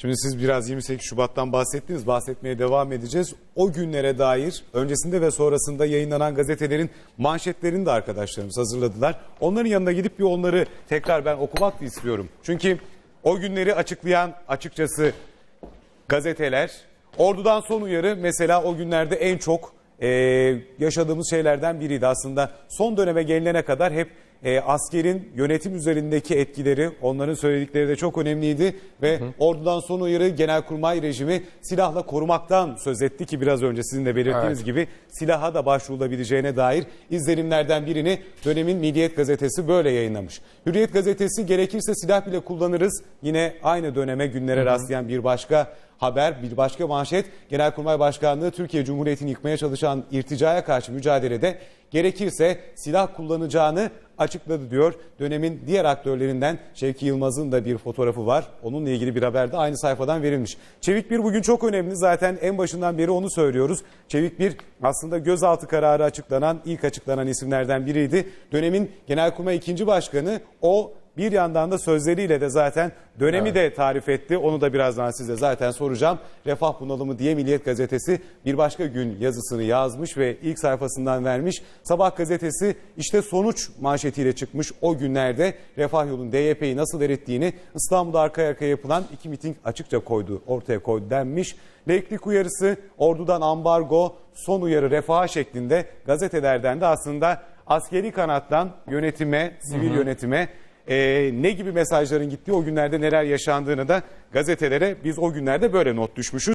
Şimdi siz biraz 28 Şubat'tan bahsettiniz. Bahsetmeye devam edeceğiz. O günlere dair öncesinde ve sonrasında yayınlanan gazetelerin manşetlerini de arkadaşlarımız hazırladılar. Onların yanına gidip bir onları tekrar ben okumak da istiyorum. Çünkü o günleri açıklayan açıkçası gazeteler. Ordudan son uyarı mesela o günlerde en çok e, yaşadığımız şeylerden biriydi. Aslında son döneme gelinene kadar hep e, askerin yönetim üzerindeki etkileri, onların söyledikleri de çok önemliydi. Ve ordudan son uyarı genelkurmay rejimi silahla korumaktan söz etti ki biraz önce sizin de belirttiğiniz Evet. gibi silaha da başvurulabileceğine dair izlenimlerden birini dönemin Milliyet Gazetesi böyle yayınlamış. Hürriyet Gazetesi gerekirse silah bile kullanırız. Yine aynı döneme günlere rastlayan bir başka haber, bir başka manşet. Genelkurmay Başkanlığı Türkiye Cumhuriyeti'ni yıkmaya çalışan irticaya karşı mücadelede gerekirse silah kullanacağını açıkladı diyor. Dönemin diğer aktörlerinden Şevki Yılmaz'ın da bir fotoğrafı var. Onunla ilgili bir haber de aynı sayfadan verilmiş. Çevik bir bugün çok önemli. Zaten en başından beri onu söylüyoruz. Çevik bir aslında gözaltı kararı açıklanan, ilk açıklanan isimlerden biriydi. Dönemin Genelkurmay ikinci başkanı o bir yandan da sözleriyle de zaten dönemi de tarif etti. Onu da birazdan size zaten soracağım. Refah bunalımı diye Milliyet Gazetesi bir başka gün yazısını yazmış ve ilk sayfasından vermiş. Sabah gazetesi işte sonuç manşetiyle çıkmış o günlerde Refah yolun DYP'yi nasıl erittiğini İstanbul'da arka arkaya yapılan iki miting açıkça koydu, ortaya koydu denmiş. Laiklik uyarısı, ordudan ambargo, son uyarı refaha şeklinde gazetelerden de aslında askeri kanattan yönetime, sivil yönetime e, ne gibi mesajların gittiği o günlerde neler yaşandığını da gazetelere biz o günlerde böyle not düşmüşüz.